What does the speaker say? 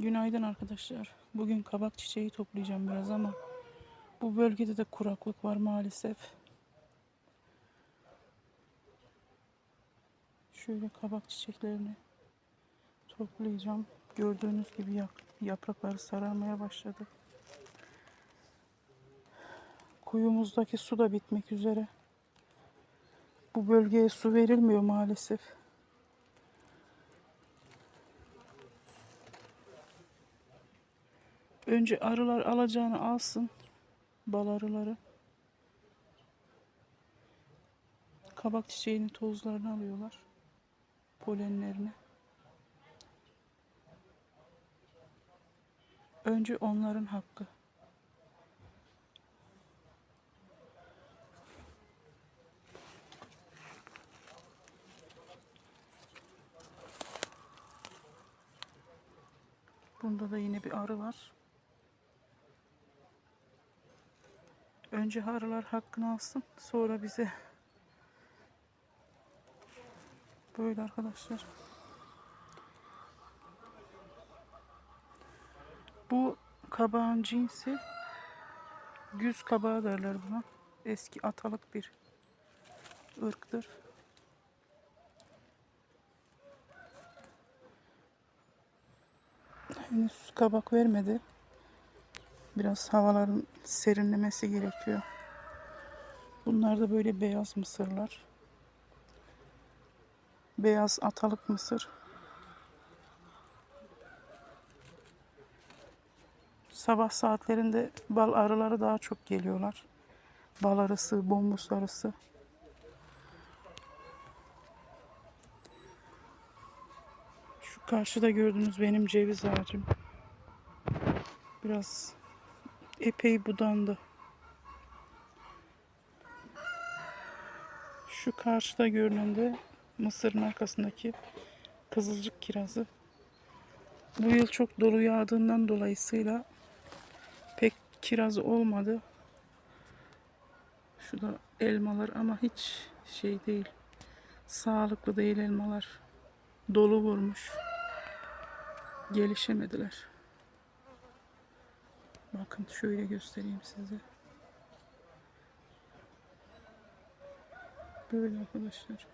Günaydın arkadaşlar. Bugün kabak çiçeği toplayacağım biraz ama bu bölgede de kuraklık var maalesef. Şöyle kabak çiçeklerini toplayacağım. Gördüğünüz gibi yaprakları sararmaya başladı. Kuyumuzdaki su da bitmek üzere. Bu bölgeye su verilmiyor maalesef. Önce arılar alacağını alsın. Bal arıları. Kabak çiçeğinin tozlarını alıyorlar. Polenlerini. Önce onların hakkı. Bunda da yine bir arı var. Önce arılar hakkını alsın. Sonra bize. Böyle arkadaşlar. Bu kabağın cinsi güz kabağı derler buna. Eski atalık bir ırktır. Henüz kabak vermedi. Biraz havaların serinlemesi gerekiyor. Bunlar da böyle beyaz mısırlar. Beyaz atalık mısır. Sabah saatlerinde bal arıları daha çok geliyorlar. Bal arısı, bombus arısı. Şu karşıda gördüğünüz benim ceviz ağacım. Biraz epey budandı. Şu karşıda görünen de mısırın arkasındaki kızılcık kirazı. Bu yıl çok dolu yağdığından dolayısıyla pek kirazı olmadı. Şu da elmalar ama hiç şey değil. Sağlıklı değil elmalar. Dolu vurmuş. Gelişemediler. Bakın şöyle göstereyim size. Böyle arkadaşlar.